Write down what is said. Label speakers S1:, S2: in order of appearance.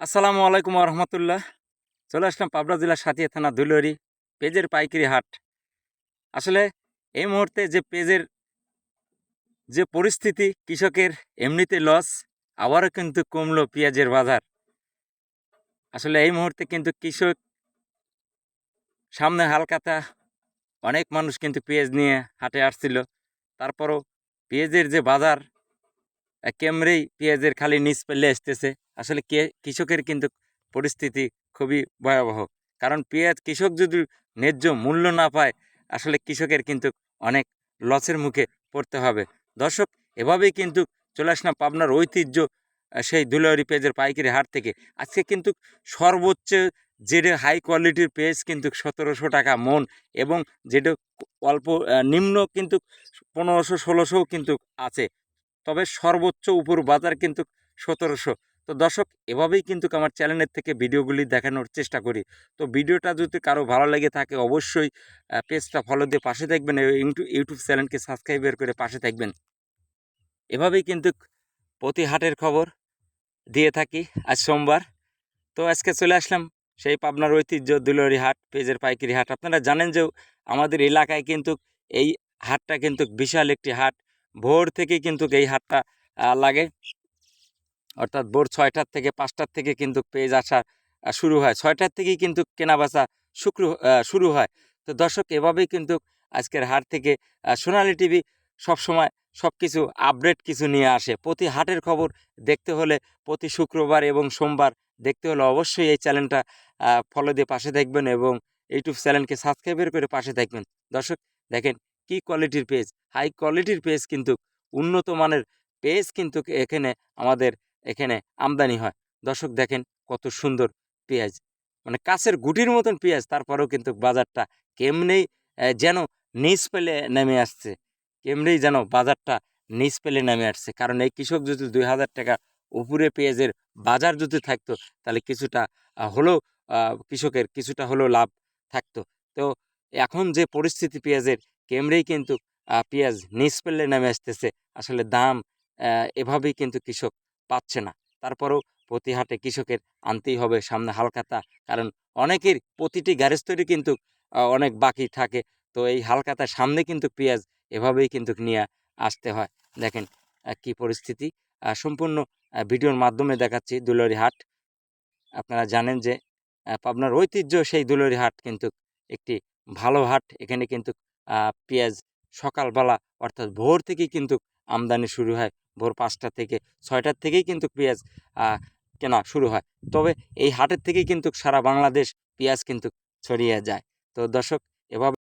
S1: আসসালামু আলাইকুম রহমতুল্লাহ। চলে আসলাম পাবনা জেলার সাথিয়া থানা দুলরি পেজের পাইকারি হাট। আসলে এই মুহূর্তে যে পেজের যে পরিস্থিতি, কৃষকের এমনিতে লস আবারও কিন্তু কমলো পেঁয়াজের বাজার। আসলে এই মুহূর্তে কিন্তু কৃষক সামনে হালকাতা, অনেক মানুষ কিন্তু পেঁয়াজ নিয়ে হাটে আসছিল। তারপরও পেঁয়াজের যে বাজার কেমরেই পেঁয়াজের খালি নিচ পেলে আসতেছে। আসলে কে, কৃষকের কিন্তু পরিস্থিতি খুবই ভয়াবহ। কারণ পেঁয়াজ কৃষক যদি ন্যায্য মূল্য না পায়, আসলে কৃষকের কিন্তু অনেক লসের মুখে পড়তে হবে। দর্শক, এভাবেই কিন্তু চলে আসলাম পাবনার ঐতিহ্য সেই দুলারি পেঁয়াজের পাইকারি হাট থেকে। আজকে কিন্তু সর্বোচ্চ যেটা হাই কোয়ালিটির পেঁয়াজ কিন্তু সতেরোশো টাকা মন এবং যেটা অল্প নিম্ন কিন্তু পনেরোশো, ষোলোশোও কিন্তু আছে। তবে সর্বোচ্চ উপর বাজার কিন্তু সতেরোশো। তো দর্শক, এভাবেই কিন্তু আমার চ্যানেলের থেকে ভিডিওগুলি দেখানোর চেষ্টা করি। তো ভিডিওটা যদি কারও ভালো লেগে থাকে, অবশ্যই পেজটা ফলো দিয়ে পাশে থাকবেন ইউটিউব চ্যানেলকে সাবস্ক্রাইবার করে পাশে থাকবেন। এভাবেই কিন্তু প্রতি হাটের খবর দিয়ে থাকি আজ সোমবার। তো আজকে চলে আসলাম সেই পাবনার ঐতিহ্য দুলরি হাট, পেজের পাইকারি হাট। আপনারা জানেন যে আমাদের এলাকায় কিন্তু এই হাটটা কিন্তু বিশাল একটি হাট। ভোর থেকে কিন্তু এই হাটটা লাগে। অর্থাৎ ভোর ছয়টার থেকে পাঁচটার থেকে কিন্তু পেজ আসা শুরু হয়। ছয়টার থেকেই কিন্তু কেনাবেচা শুক্র শুরু হয়। তো দর্শক, এভাবেই কিন্তু আজকের হাট থেকে সোনালি টিভি সবসময় সব কিছু আপডেট কিছু নিয়ে আসে। প্রতি হাটের খবর দেখতে হলে প্রতি শুক্রবার এবং সোমবার দেখতে হলে অবশ্যই এই চ্যানেলটা ফলো দিয়ে পাশে থাকবেন এবং ইউটিউব চ্যানেলকে সাবস্ক্রাইবের করে পাশে থাকবেন। দর্শক, দেখেন কি কোয়ালিটির পেজ? হাই কোয়ালিটির পেজ কিন্তু, উন্নত মানের পেজ কিন্তু এখানে আমাদের এখানে আমদানি হয়। দর্শক দেখেন কত সুন্দর পেঁয়াজ। মানে কাছের গুটির মতন পেঁয়াজ, তারপরেও কিন্তু বাজারটা কেমনেই যেন নিচ পেলে নেমে আসছে। কেমনেই যেন বাজারটা নিচ পেলে নেমে আসছে। কারণ এই কৃষক যদি দুই হাজার টাকা উপরে পেঁয়াজের বাজার যদি থাকতো, তাহলে কিছুটা হলেও কৃষকের কিছুটা হলেও লাভ থাকতো। তো এখন যে পরিস্থিতি পেঁয়াজের কেমরেই কিন্তু পেঁয়াজ নিচ পেলে নেমে আসতেছে। আসলে দাম এভাবেই কিন্তু কৃষক পাচ্ছে না। তারপরেও প্রতি হাটে কৃষকের আনতেই হবে সামনে হালকাতা কারণ অনেকের প্রতিটি গ্যারেজ তৈরি কিন্তু অনেক বাকি থাকে। তো এই হালকাতার সামনে কিন্তু পেঁয়াজ এভাবেই কিন্তু নিয়ে আসতে হয়। দেখেন কি পরিস্থিতি। সম্পূর্ণ ভিডিওর মাধ্যমে দেখাচ্ছি দুলরি হাট। আপনারা জানেন যে পাবনার ঐতিহ্য সেই দুলরি হাট কিন্তু একটি ভালো হাট। এখানে কিন্তু পেঁয়াজ সকালবেলা অর্থাৎ ভোর থেকে কিন্তু আমদানি শুরু হয়। ভোর পাঁচটা থেকে ছয়টার থেকেই কিন্তু পেঁয়াজ কেনা শুরু হয়। তবে এই হাটের থেকেই কিন্তু সারা বাংলাদেশ পেঁয়াজ কিন্তু ছড়িয়ে যায়। তো দর্শক, এভাবে